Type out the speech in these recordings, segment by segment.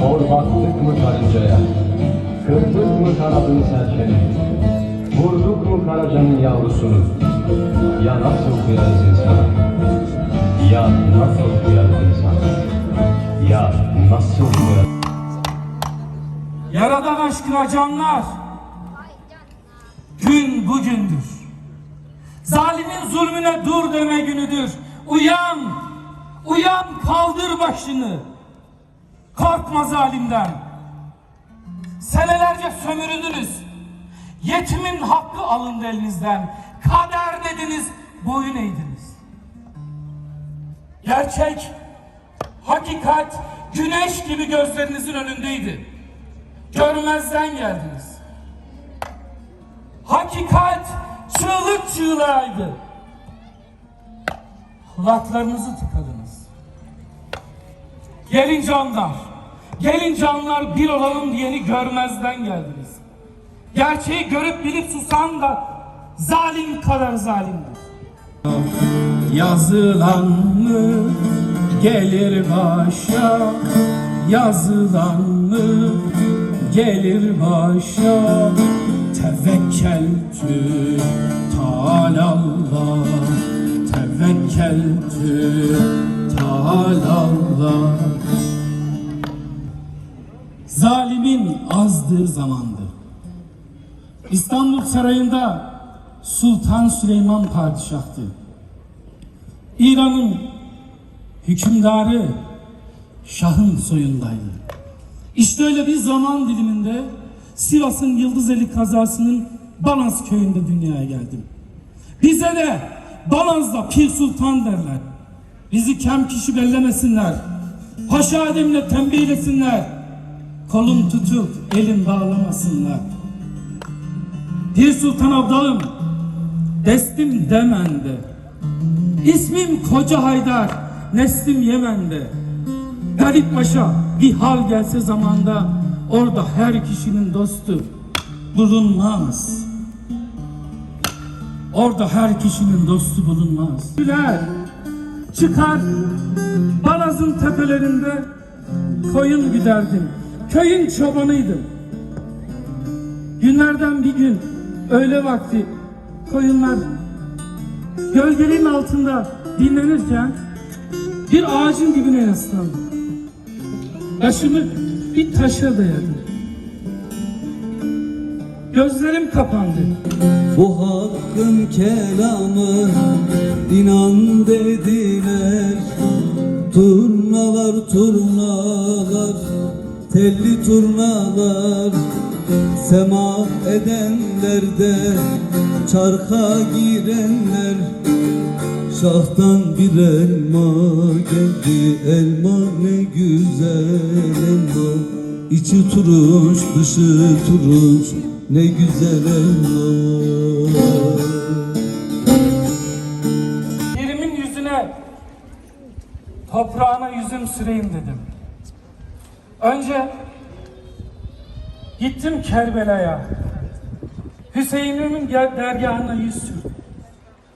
Hor baktık mı karıncaya, kırdık mı kanadını serçenin, vurduk mu karacanın yavrusunu, ya nasıl kıyarız insana, ya nasıl kıyarız insana, ya nasıl kıyarız Yaradan aşkına canlar. Gün bugündür. Zalimin zulmüne dur deme günüdür. Uyan, uyan kaldır başını. Korkma zalimden. Senelerce sömürüldünüz. Yetimin hakkı alındı elinizden. Kader dediniz, boyun eğdiniz. Gerçek, hakikat güneş gibi gözlerinizin önündeydi. Görmezden geldiniz. Hakikat çığlık çığlığıydı. Kulaklarınızı tıkadınız. Gelin canlar, gelin canlar bir olalım diyeni görmezden geldiniz. Gerçeği görüp bilip susan da zalim kadar zalimdir. Yazılan mı gelir başa Yazılan mı gelir başa Tevekkeltü talallah Tevekkeltü talallah azdır zamandı İstanbul Sarayı'nda Sultan Süleyman Padişah'tı. İran'ın hükümdarı Şah'ın soyundaydı. İşte öyle bir zaman diliminde Sivas'ın Yıldızeli kazasının Banaz köyünde dünyaya geldim. Bize de Banaz'da Pir Sultan derler. Bizi kem kişi bellemesinler. Paşa edemle tembihlesinler. Kolum tutup elim bağlamasınlar. Pir Sultan Abdalım, destim Demen'de. İsmim Koca Haydar, neslim Yemen'de. Garip Paşa bir hal gelse zamanda orada her kişinin dostu bulunmaz. Orada her kişinin dostu bulunmaz. Güler, çıkar Banaz'ın tepelerinde koyun güderdim. Köyün çobanıydım. Günlerden bir gün öğle vakti koyunlar gölgeliğin altında dinlenirken bir ağacın dibine yaslandım. Başımı bir taşa dayadım. Gözlerim kapandı. Bu hakkın kelamı inan dediler Turnalar turnalar telli turnalar Sema edenler de çarka girenler. Şahtan bir elma geldi elma ne güzel elma. İçi turunç dışı turunç ne güzel elma. Yerimin yüzüne, toprağına yüzüm süreyim dedim. Önce gittim Kerbela'ya. Hüseyin'imin gel- dergahına yüz sürdüm.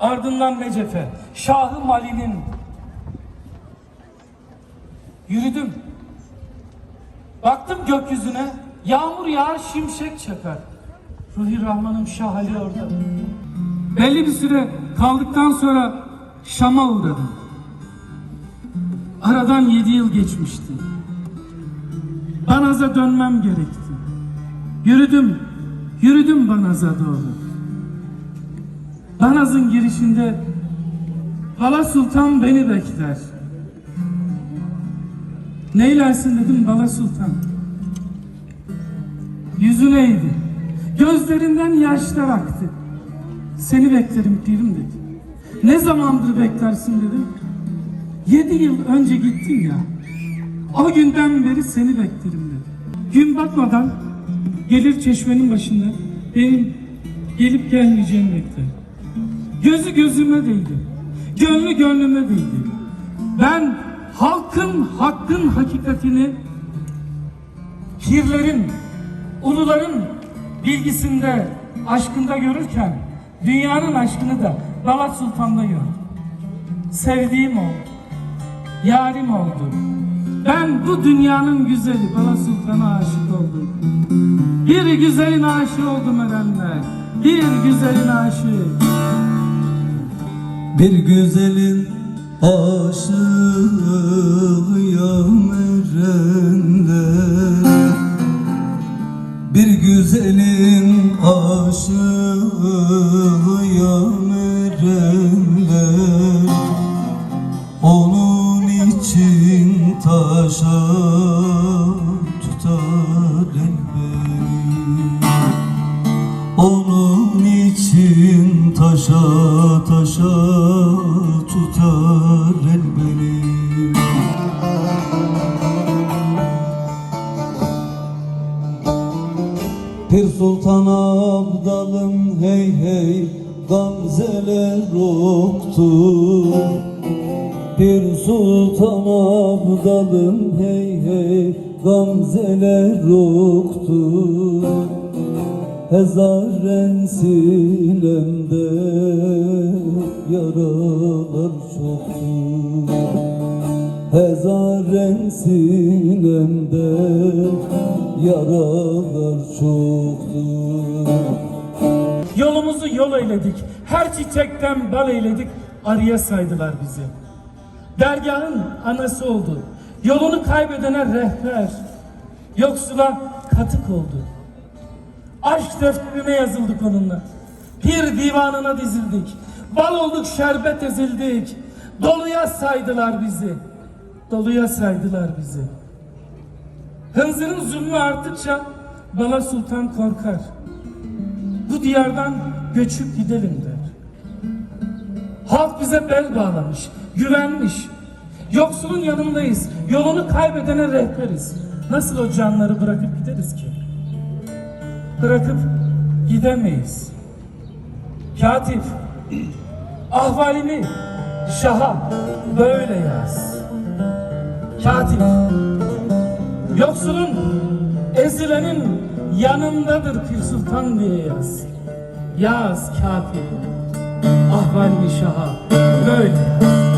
Ardından Necef'e, Şahı Mali'nin yürüdüm. Baktım gökyüzüne, yağmur yağar, şimşek çakar. Ruhi Rahman'ın şahali orada. Belli bir süre kaldıktan sonra Şam'a uğradım. Aradan yedi yıl geçmişti. Banaz'a dönmem gerekti. Yürüdüm, yürüdüm Banaz'a doğru. Banaz'ın girişinde Hala Sultan beni bekler. Neylersin dedim Bala Sultan. Yüzü neydi? Gözlerinden yaşlar aktı. Seni beklerim pirim dedi. Ne zamandır beklersin dedim. Yedi yıl önce gittin ya. O günden beri seni beklerim dedi. Gün batmadan gelir çeşmenin başında benim gelip gelmeyeceğimi bekler. Gözü gözüme değdi. Gönlü gönlüme değdi. Ben halkın hakkın hakikatini pirlerin, uluların bilgisinde, aşkında görürken dünyanın aşkını da Balat Sultan'da gördüm. Sevdiğim oldu, yarim oldu, Ben bu dünyanın güzeli Bala Sultan'a aşık oldum. Bir güzelin aşığı oldum erenler. Bir güzelin aşığı. Bir güzelin aşığıyım erenler Bir güzelin aşığıyım Gamzeler oktur Pir Sultan Abdalım hey hey Gamzeler oktur Hezaren sinemde yaralar çoktur Hezaren sinemde yaralar çoktur yol eyledik. Her çiçekten bal eyledik. Arıya saydılar bizi. Dergahın anası oldu. Yolunu kaybedene rehber. Yoksula katık oldu. Aşk defterine yazıldık onunla. Pir divanına dizildik. Bal olduk şerbet ezildik. Doluya saydılar bizi. Doluya saydılar bizi. Hınzırın zulmü arttıkça Bala Sultan korkar. Bu diyardan göçüp gidelim der. Halk bize bel bağlamış, güvenmiş. Yoksulun yanındayız, yolunu kaybedene rehberiz. Nasıl o canları bırakıp gideriz ki? Bırakıp gidemeyiz. Katip, ahvalimi şaha böyle yaz. Katip, Yoksulun, ezilenin yanındadır Pir Sultan diye yaz. Yaz kafi, ahval şaha böyle yaz.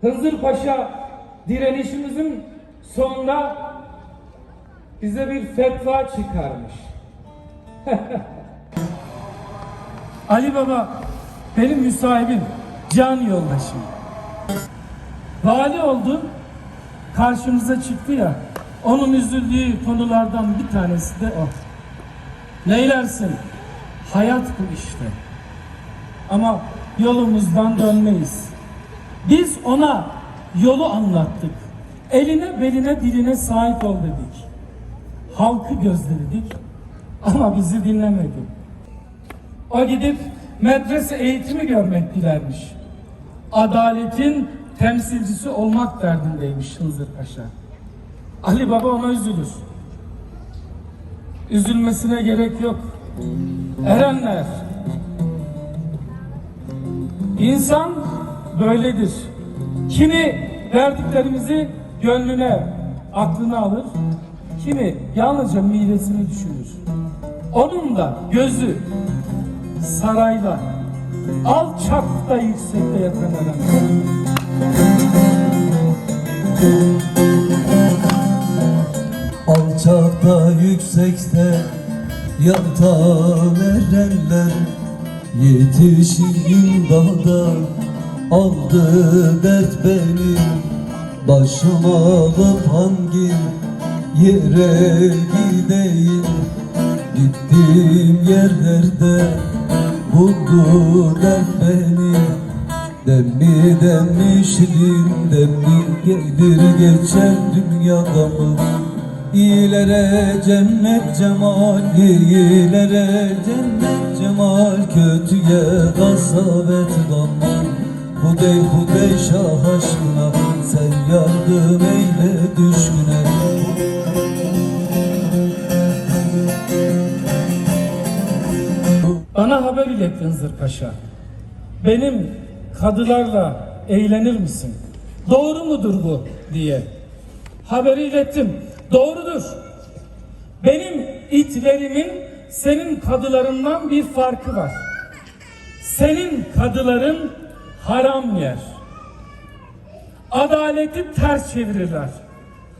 Hızır Paşa direnişimizin sonunda bize bir fetva çıkarmış. Ali Baba benim müsahibim, can yoldaşım. Vali oldu, karşımıza çıktı ya, onun üzüldüğü konulardan bir tanesi de o. Neylersin? Hayat bu işte. Ama yolumuzdan dönmeyiz. Biz ona yolu anlattık. Eline, beline, diline sahip ol dedik. Halkı gözledik ama bizi dinlemedi. O gidip medrese eğitimi görmek dilermiş. Adaletin temsilcisi olmak derdindeymiş Hınzır Paşa. Ali Baba ona üzülür. Üzülmesine gerek yok. Erenler. İnsan böyledir. Kimi verdiklerimizi gönlüne, aklına alır. Kimi yalnızca midesini düşünür. Onun da gözü sarayda, alçakta yüksekte yatan Erenler. Alçakta yüksekte yatan erenler Yetişeyim dağda aldı dert beni Başıma alıp hangi yere gideyim? Gittiğim yerlerde buldu dert beni. Demmi demmi şirin demmi gelir geçer dünyada mı? İyilere cennet cemal, iyilere cennet cemal Kötüye kasabet daman, Hudey hudey şah aşkına Sen yardım eyle düşküne Bana haber ilet Hınzır Paşa. Benim kadılarla eğlenir misin? Doğru mudur bu diye. Haberi ilettim. Doğrudur. Benim itlerimin senin kadılarından bir farkı var. Senin kadıların haram yer. Adaleti ters çevirirler.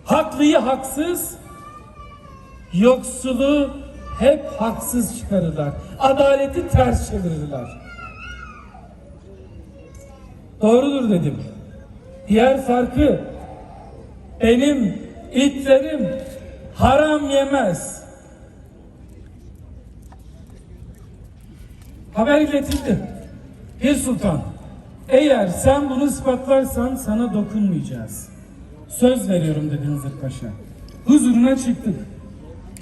Haklıyı haksız, Yoksulu hep haksız çıkarırlar. Adaleti ters çevirirler. Doğrudur dedim. Diğer farkı benim itlerim haram yemez. Haber iletildi. Bir sultan, eğer sen bunu ispatlarsan sana dokunmayacağız. Söz veriyorum dedi Hızır Paşa. Huzuruna çıktık.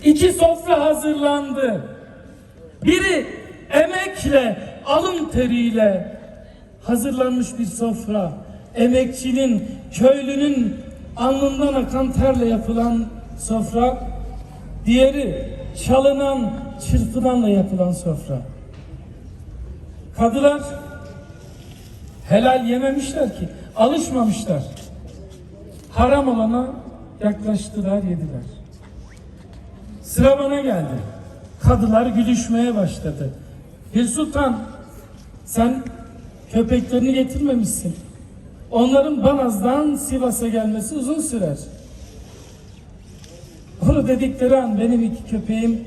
İki sofra hazırlandı. Biri emekle, alın teriyle hazırlanmış bir sofra. Emekçinin, köylünün alnından akan terle yapılan sofra. Diğeri çalınan, çırpıdanla yapılan sofra. Kadılar helal yememişler ki, alışmamışlar. Haram olana yaklaştılar, yediler. Sıra bana geldi. Kadılar gülüşmeye başladı. Bir sultan, sen köpeklerini getirmemişsin. Onların Banaz'dan Sivas'a gelmesi uzun sürer. Onu dedikleri an benim iki köpeğim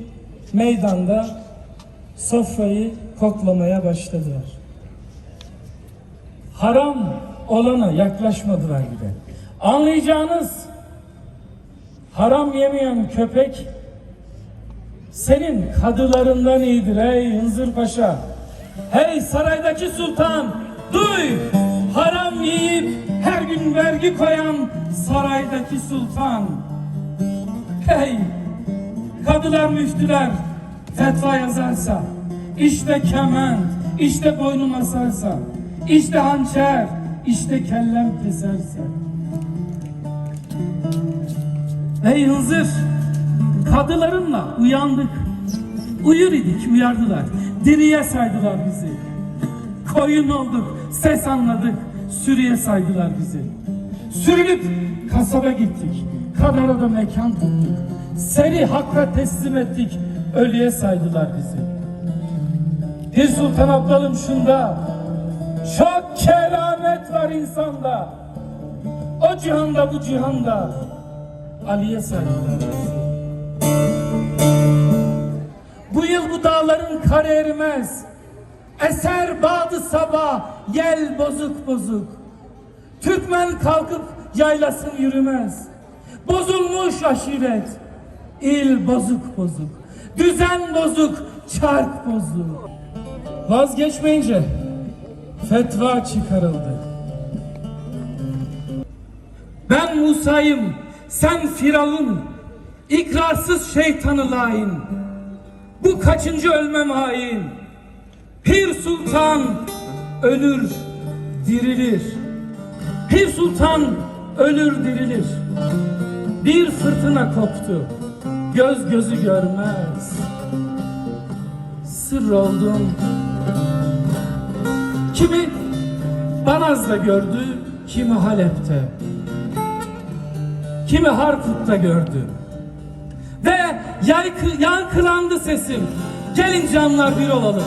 meydanda sofrayı koklamaya başladılar. Haram olana yaklaşmadılar bile. Anlayacağınız haram yemeyen köpek senin kadılarından iyidir ey Hınzır Paşa. Hey saraydaki sultan duy haram yiyip her gün vergi koyan saraydaki sultan. Hey kadılar müftüler fetva yazarsa işte kement işte boynum asarsa işte hançer işte kellem keserse. Ey Hızır Kadılarınla uyandık. Uyur idik, uyardılar. Diriye saydılar bizi. Koyun olduk, ses anladık. Sürüye saydılar bizi. Sürünüp kasaba gittik. Kadara da mekan tuttuk. Seni hakka teslim ettik. Ölüye saydılar bizi. Bir sultan ablalım şunda. Çok keramet var insanda. O cihanda bu cihanda. Ali'ye saydılar bizi. Bu yıl bu dağların kar erimez. Eser bağdı sabah, yel bozuk bozuk. Türkmen kalkıp yaylasın yürümez. Bozulmuş aşiret, il bozuk bozuk. Düzen bozuk, çark bozuk. Vazgeçmeyince fetva çıkarıldı. Ben Musa'yım, sen Firavun, ikrarsız şeytanı lain. Bu kaçıncı ölmem hain. Pir Sultan ölür, dirilir. Pir Sultan ölür, dirilir. Bir fırtına koptu, göz gözü görmez. Sır oldum. Kimi Banaz'da gördü, kimi Halep'te. Kimi Harput'ta gördü. Ve yankılandı sesim. Gelin canlar bir olalım.